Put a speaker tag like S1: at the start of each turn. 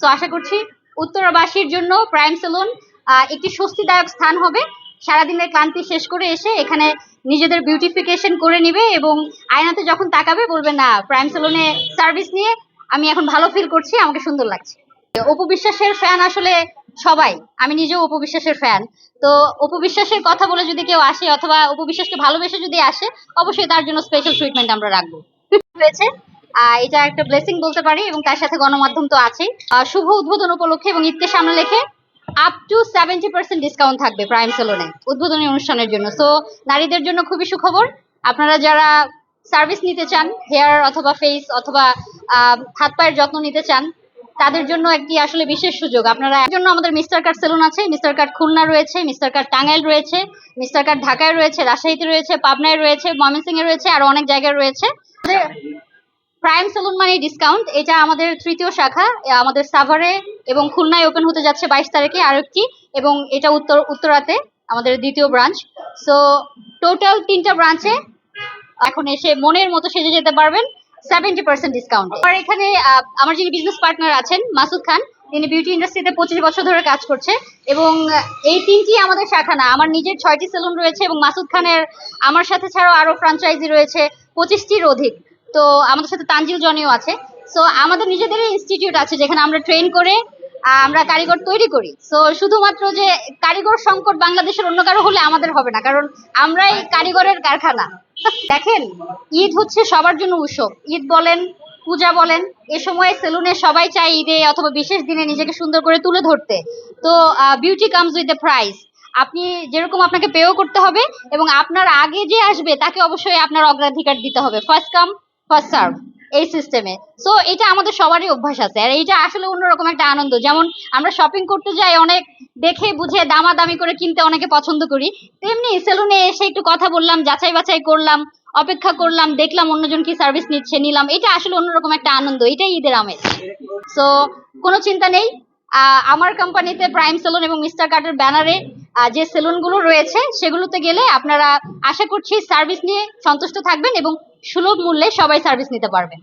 S1: So আশা করছি উত্তরাবাসীর জন্য prime salon একটি স্বস্তিদায়ক স্থান হবে। সারাদিনের ক্লান্তি শেষ করে এসে এখানে নিজেদের বিউটিফিকেশন করে নিবে এবং আয়নাতে যখন তাকাবে বলবে, না, প্রাইম সেলুনে সার্ভিস নিয়ে আমি এখন ভালো ফিল করছি, আমাকে সুন্দর লাগছে। অপু ফ্যান আসলে সবাই। আমি নিজেও অপু ফ্যান তো অপু কথা বলে যদি কেউ আসে অথবা অপু ভালোবেসে যদি আসে, অবশ্যই তার জন্য স্পেশাল ট্রিটমেন্ট আমরা রাখব। হয়েছে? এটা একটা ব্লেসিং বলতে পারি এবং তার সাথে গণমাধ্যম তো আহ, শুভ উদ্বোধন উপলক্ষে এবং ঈদকে সামনে রেখে up to seventy percent discount থাকবে প্রাইম সেলুনে উদ্বোধনী অনুষ্ঠানের জন্য। সো নারীদের জন্য খুবই সুখবর। আপনারা যারা সার্ভিস নিতে চান হেয়ার অথবা ফেস অথবা হাত পায়ের যত্ন নিতে চান তাদের জন্য একটি আসলে বিশেষ সুযোগ। আপনারা এর জন্য আমাদের মিস্টার কার্ড সেলুন আছে মিস্টার কার্ড খুলনা রয়েছে মিস্টার কার্ড টাঙ্গাইল রয়েছে মিস্টার কার্ড ঢাকায় রয়েছে রাজশাহীতে রয়েছে পাবনায় রয়েছে ময়মনসিংহে রয়েছে আর অনেক জায়গায় রয়েছে। প্রাইম সেলুন মানে ডিসকাউন্ট এটা আমাদের তৃতীয় শাখা আমাদের সাভারে এবং খুলনায় ওপেন হতে যাচ্ছে বাইশ তারিখে আরেকটি এবং এটা উত্তর, উত্তরাতে আমাদের দ্বিতীয় ব্রাঞ্চ সো টোটাল তিনটা ব্রাঞ্চে এখন এসে মনের মতো সেজে যেতে পারবেন সেভেন্টি পার্সেন্ট ডিসকাউন্ট আর এখানে আমার যিনি বিজনেস পার্টনার আছেন, মাসুদ খান, তিনি বিউটি ইন্ডাস্ট্রিতে পঁচিশ বছর ধরে কাজ করছে এবং এই তিনটি আমাদের শাখা না, আমার নিজের ছয়টি সেলুন রয়েছে এবং মাসুদ খানের আমার সাথে ছাড়াও আরও ফ্রাঞ্চাইজি রয়েছে, পঁচিশটির অধিক। তো আমাদের সাথে তানজিল জনিও আছে। সো আমাদের নিজেদের ইনস্টিটিউট আছে যেখানে আমরা ট্রেন করে আমরা কারিগর তৈরি করি। সো শুধুমাত্র যে কারিগর সংকট বাংলাদেশের অন্য কারও হলে আমাদের হবে না, কারণ আমরাই কারিগরের কারখানা। দেখেন, ঈদ হচ্ছে সবার জন্য উৎসব। ঈদ বলেন, পূজা বলেন, এ সময় সেলুনে সবাই চায় ঈদে অথবা বিশেষ দিনে নিজেকে সুন্দর করে তুলে ধরতে। তো beauty comes with the price আপনি যেরকম আপনাকে পেও করতে হবে এবং আপনার আগে যে আসবে তাকে অবশ্যই আপনার অগ্রাধিকার দিতে হবে। ফার্স্ট কাম ফার্স্ট সার্ভ এই সিস্টেমে সো এটা আমাদের সবারই অভ্যাস আছে। আর এইটা আসলে অন্যরকম একটা আনন্দ। যেমন আমরা শপিং করতে যাই, অনেক দেখে বুঝে দামাদামি করে কিনতে অনেকে পছন্দ করি। তেমনি সেলুনে এসে একটু কথা বললাম, যাচাই বাছাই করলাম, অপেক্ষা করলাম, দেখলাম অন্যজন কি সার্ভিস নিচ্ছে, নিলাম। এটা আসলে অন্যরকম একটা আনন্দ। এটাই ঈদের আমেজ। সো কোনো চিন্তা নেই। আমার কোম্পানিতে প্রাইম সেলুন এবং মিস্টার কার্টের ব্যানারে যে সেলুনগুলো রয়েছে, সেগুলোতে গেলে আপনারা আশা করছি সার্ভিস নিয়ে সন্তুষ্ট থাকবেন এবং সুলভ মূল্যে সবাই সার্ভিস নিতে পারবেন।